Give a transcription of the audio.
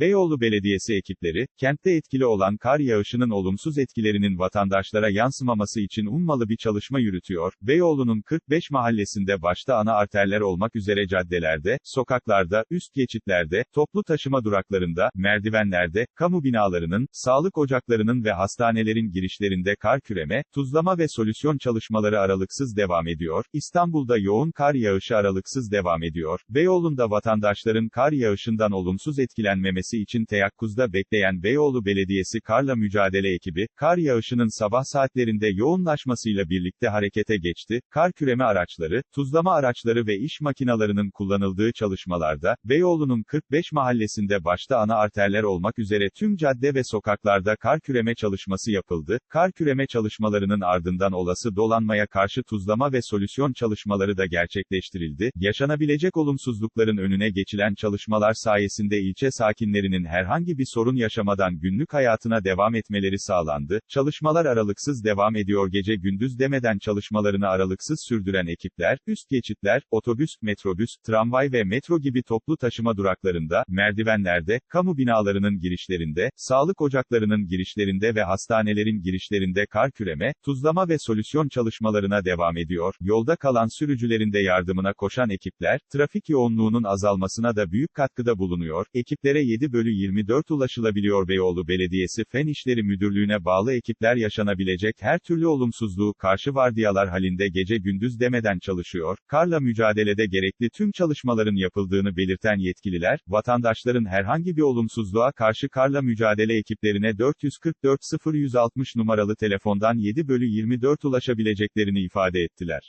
Beyoğlu Belediyesi ekipleri, kentte etkili olan kar yağışının olumsuz etkilerinin vatandaşlara yansımaması için ummalı bir çalışma yürütüyor. Beyoğlu'nun 45 mahallesinde başta ana arterler olmak üzere caddelerde, sokaklarda, üst geçitlerde, toplu taşıma duraklarında, merdivenlerde, kamu binalarının, sağlık ocaklarının ve hastanelerin girişlerinde kar küreme, tuzlama ve solüsyon çalışmaları aralıksız devam ediyor. İstanbul'da yoğun kar yağışı aralıksız devam ediyor. Beyoğlu'nda vatandaşların kar yağışından olumsuz etkilenmemesi için teyakkuzda bekleyen Beyoğlu Belediyesi karla mücadele ekibi, kar yağışının sabah saatlerinde yoğunlaşmasıyla birlikte harekete geçti. Kar küreme araçları, tuzlama araçları ve iş makinalarının kullanıldığı çalışmalarda, Beyoğlu'nun 45 mahallesinde başta ana arterler olmak üzere tüm cadde ve sokaklarda kar küreme çalışması yapıldı. Kar küreme çalışmalarının ardından olası dolanmaya karşı tuzlama ve solüsyon çalışmaları da gerçekleştirildi. Yaşanabilecek olumsuzlukların önüne geçilen çalışmalar sayesinde ilçe sakinlerinin herhangi bir sorun yaşamadan günlük hayatına devam etmeleri sağlandı. Çalışmalar aralıksız devam ediyor gece gündüz demeden çalışmalarını aralıksız sürdüren ekipler, üst geçitler, otobüs, metrobüs, tramvay ve metro gibi toplu taşıma duraklarında, merdivenlerde, kamu binalarının girişlerinde, sağlık ocaklarının girişlerinde ve hastanelerin girişlerinde kar küreme, tuzlama ve solüsyon çalışmalarına devam ediyor. Yolda kalan sürücülerin de yardımına koşan ekipler, trafik yoğunluğunun azalmasına da büyük katkıda bulunuyor. Ekiplere 7 bölü 24 ulaşılabiliyor Beyoğlu Belediyesi Fen İşleri Müdürlüğü'ne bağlı ekipler yaşanabilecek her türlü olumsuzluğu karşı vardiyalar halinde gece gündüz demeden çalışıyor. Karla mücadelede gerekli tüm çalışmaların yapıldığını belirten yetkililer, vatandaşların herhangi bir olumsuzluğa karşı karla mücadele ekiplerine 444 0160 numaralı telefondan 7 bölü 24 ulaşabileceklerini ifade ettiler.